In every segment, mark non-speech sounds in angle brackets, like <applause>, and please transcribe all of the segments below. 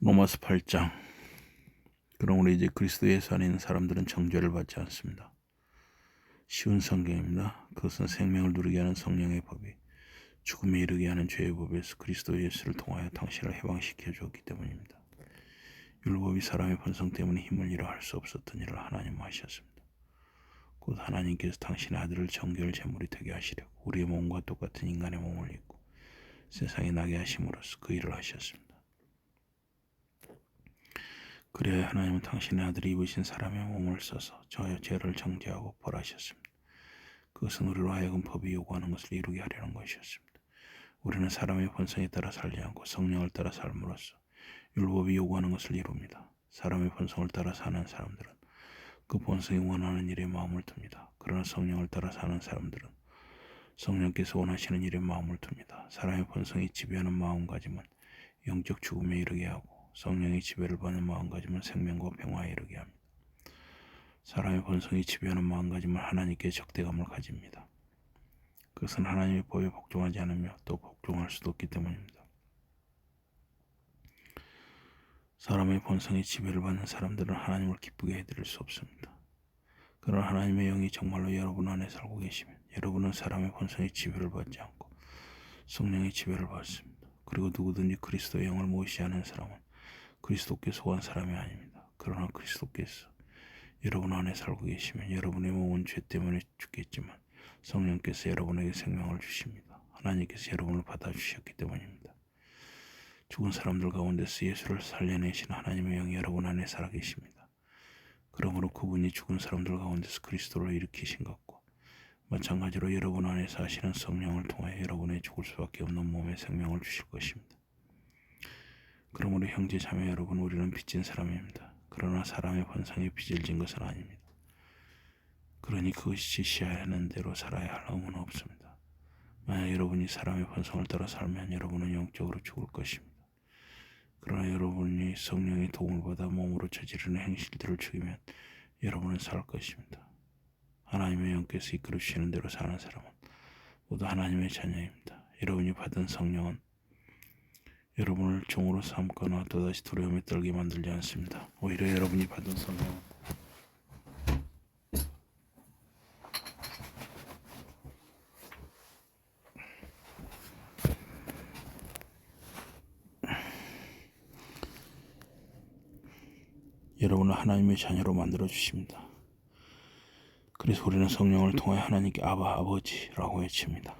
로마서 8장 그러므로 이제 그리스도 예수 안에 있는 사람들은 정죄를 받지 않습니다. 쉬운 성경입니다. 그것은 생명을 누리게 하는 성령의 법이 죽음에 이르게 하는 죄의 법에서 그리스도 예수를 통하여 당신을 해방시켜 주었기 때문입니다. 율법이 사람의 본성 때문에 힘을 잃어 할 수 없었던 일을 하나님 하셨습니다. 곧 하나님께서 당신의 아들을 정결 제물이 되게 하시려고 우리의 몸과 똑같은 인간의 몸을 입고 세상에 나게 하심으로써 그 일을 하셨습니다. 그래야 하나님은 당신의 아들이 입으신 사람의 몸을 써서 저의 죄를 정죄하고 벌하셨습니다. 그것은 우리로 하여금 법이 요구하는 것을 이루게 하려는 것이었습니다. 우리는 사람의 본성에 따라 살지 않고 성령을 따라 삶으로써 율법이 요구하는 것을 이룹니다. 사람의 본성을 따라 사는 사람들은 그 본성이 원하는 일에 마음을 둡니다. 그러나 성령을 따라 사는 사람들은 성령께서 원하시는 일에 마음을 둡니다. 사람의 본성이 지배하는 마음가짐은 영적 죽음에 이르게 하고 성령의 지배를 받는 마음가짐은 생명과 평화에 이르게 합니다. 사람의 본성이 지배하는 마음가짐은 하나님께 적대감을 가집니다. 그것은 하나님의 법에 복종하지 않으며 또 복종할 수도 없기 때문입니다. 사람의 본성이 지배를 받는 사람들은 하나님을 기쁘게 해드릴 수 없습니다. 그러나 하나님의 영이 정말로 여러분 안에 살고 계시면 여러분은 사람의 본성의 지배를 받지 않고 성령의 지배를 받습니다. 그리고 누구든지 그리스도의 영을 모시지 않은 사람은 그리스도께 속한 사람이 아닙니다. 그러나 그리스도께서 여러분 안에 살고 계시면 여러분의 몸은 죄 때문에 죽겠지만 성령께서 여러분에게 생명을 주십니다. 하나님께서 여러분을 받아주셨기 때문입니다. 죽은 사람들 가운데서 예수를 살려내신 하나님의 영이 여러분 안에 살아계십니다. 그러므로 그분이 죽은 사람들 가운데서 그리스도를 일으키신 것과 마찬가지로 여러분 안에 사시는 성령을 통하여 여러분의 죽을 수밖에 없는 몸에 생명을 주실 것입니다. 그러므로 형제 자매 여러분 우리는 빚진 사람입니다. 그러나 사람의 본성에 빚을 진 것은 아닙니다. 그러니 그것이 지시해야 하는 대로 살아야 할 의무는 없습니다. 만약 여러분이 사람의 본성을 따라 살면 여러분은 영적으로 죽을 것입니다. 그러나 여러분이 성령의 도움을 받아 몸으로 저지르는 행실들을 죽이면 여러분은 살 것입니다. 하나님의 영께서 이끌어 주시는 대로 사는 사람은 모두 하나님의 자녀입니다. 여러분이 받은 성령은 여러분을 종으로 삼거나 또다시 두려움에 떨게 만들지 않습니다. 오히려 여러분이 받은 성령은 여러분을 하나님의 자녀로 만들어 주십니다. 그래서 우리는 성령을 통해 하나님께 아바 아버지라고 외칩니다.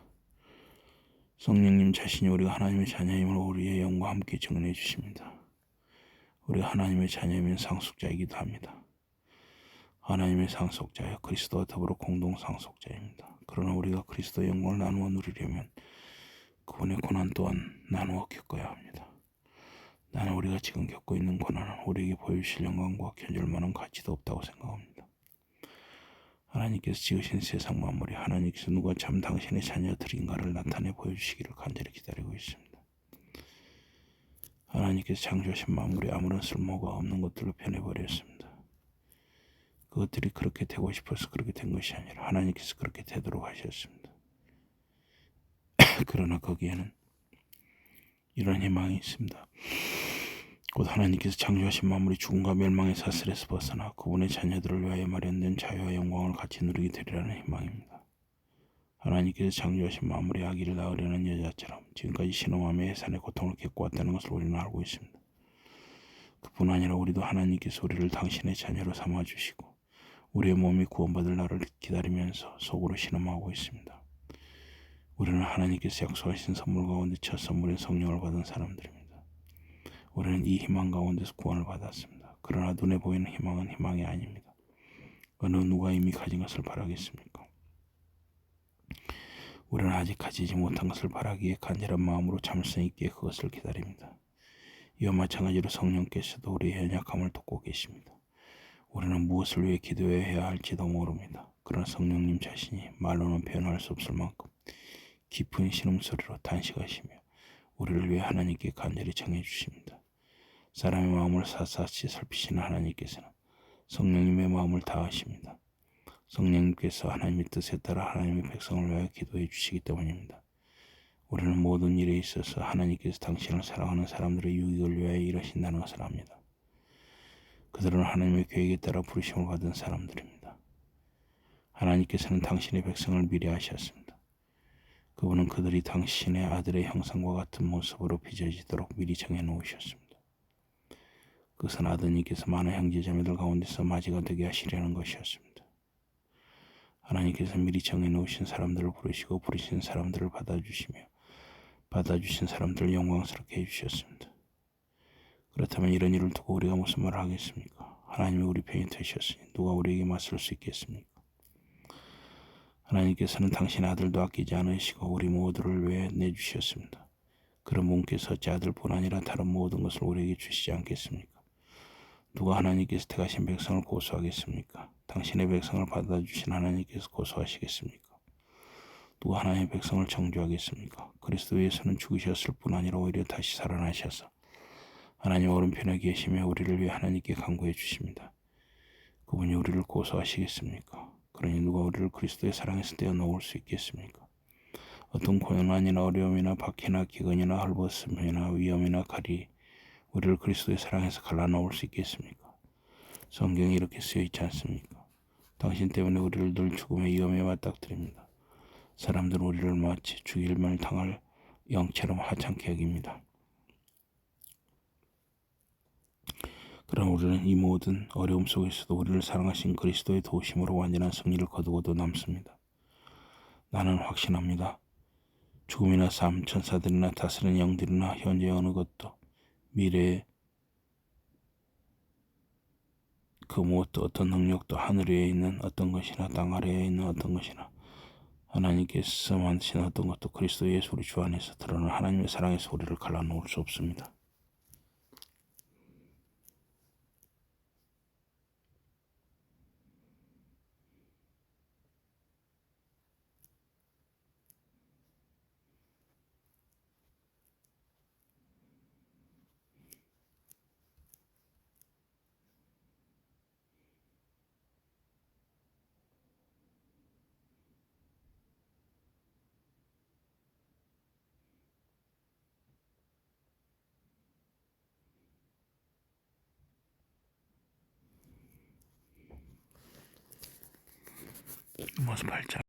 성령님 자신이 우리가 하나님의 자녀임을 우리의 영과 함께 증언해 주십니다. 우리가 하나님의 자녀이면 상속자이기도 합니다. 하나님의 상속자여 그리스도와 더불어 공동 상속자입니다. 그러나 우리가 그리스도의 영광을 나누어 누리려면 그분의 고난 또한 나누어 겪어야 합니다. 나는 우리가 지금 겪고 있는 고난은 우리에게 보여주실 영광과 견줄 만한 가치도 없다고 생각합니다. 하나님께서 지으신 세상 만물이 하나님께서 누가 참 당신의 자녀들인가를 나타내 보여주시기를 간절히 기다리고 있습니다. 하나님께서 창조하신 만물이 아무런 쓸모가 없는 것들로 변해버렸습니다. 그것들이 그렇게 되고 싶어서 그렇게 된 것이 아니라 하나님께서 그렇게 되도록 하셨습니다. <coughs> 그러나 거기에는 이런 희망이 있습니다. 곧 하나님께서 창조하신 만물이 죽음과 멸망의 사슬에서 벗어나 그분의 자녀들을 위하여 마련된 자유와 영광을 같이 누리게 되리라는 희망입니다. 하나님께서 창조하신 만물이 아기를 낳으려는 여자처럼 지금까지 신음함의 해산의 고통을 겪어왔다는 것을 우리는 알고 있습니다. 그뿐 아니라 우리도 하나님께서 우리를 당신의 자녀로 삼아주시고 우리의 몸이 구원받을 날을 기다리면서 속으로 신음하고 있습니다. 우리는 하나님께서 약속하신 선물 가운데 첫 선물인 성령을 받은 사람들입니다. 우리는 이 희망 가운데서 구원을 받았습니다. 그러나 눈에 보이는 희망은 희망이 아닙니다. 어느 누가 이미 가진 것을 바라겠습니까? 우리는 아직 가지지 못한 것을 바라기에 간절한 마음으로 참을성 있게 그것을 기다립니다. 이와 마찬가지로 성령께서도 우리의 연약함을 돕고 계십니다. 우리는 무엇을 위해 기도해야 할지도 모릅니다. 그러나 성령님 자신이 말로는 표현할 수 없을 만큼 깊은 신음소리로 단식하시며 우리를 위해 하나님께 간절히 청해 주십니다. 사람의 마음을 사사치 살피시는 하나님께서는 성령님의 마음을 다하십니다. 성령님께서 하나님의 뜻에 따라 하나님의 백성을 위하여 기도해 주시기 때문입니다. 우리는 모든 일에 있어서 하나님께서 당신을 사랑하는 사람들의 유익을 위하여 일하신다는 것을 압니다. 그들은 하나님의 계획에 따라 부르심을 받은 사람들입니다. 하나님께서는 당신의 백성을 미리 아셨습니다. 그분은 그들이 당신의 아들의 형상과 같은 모습으로 빚어지도록 미리 정해 놓으셨습니다. 그것은 아드님께서 많은 형제자매들 가운데서 맞이가 되게 하시려는 것이었습니다. 하나님께서 미리 정해 놓으신 사람들을 부르시고 부르신 사람들을 받아주시며 받아주신 사람들을 영광스럽게 해주셨습니다. 그렇다면 이런 일을 두고 우리가 무슨 말을 하겠습니까? 하나님이 우리 편이 되셨으니 누가 우리에게 맞설 수 있겠습니까? 하나님께서는 당신 아들도 아끼지 않으시고 우리 모두를 위해 내주셨습니다. 그런 분께서 어찌 아들뿐 아니라 다른 모든 것을 우리에게 주시지 않겠습니까? 누가 하나님께서 택하신 백성을 고소하겠습니까? 당신의 백성을 받아주신 하나님께서 고소하시겠습니까? 누가 하나님의 백성을 정죄하겠습니까? 그리스도에서는 죽으셨을 뿐 아니라 오히려 다시 살아나셔서 하나님 오른편에 계시며 우리를 위해 하나님께 간구해 주십니다. 그분이 우리를 고소하시겠습니까? 그러니 누가 우리를 그리스도의 사랑에서 떼어놓을 수 있겠습니까? 어떤 고난이나 어려움이나 박해나 기근이나 헐벗음이나 위험이나 칼이 우리를 그리스도의 사랑에서 갈라놓을 수 있겠습니까? 성경에 이렇게 쓰여 있지 않습니까? 당신 때문에 우리를 늘 죽음의 위험에 맞닥뜨립니다. 사람들은 우리를 마치 죽일만 당할 영처럼 하찮게 여깁니다. 그러나 우리는 이 모든 어려움 속에서도 우리를 사랑하신 그리스도의 도우심으로 완전한 승리를 거두고도 남습니다. 나는 확신합니다. 죽음이나 삶, 천사들이나 다스리는 영들이나 현재 어느 것도 미래에 그 무엇도 어떤 능력도 하늘 위에 있는 어떤 것이나 땅 아래에 있는 어떤 것이나 하나님께서 만드신 어떤 것도 그리스도 예수 우리 주 안에서 드러난 하나님의 사랑에서 우리를 갈라놓을 수 없습니다. 모습 발전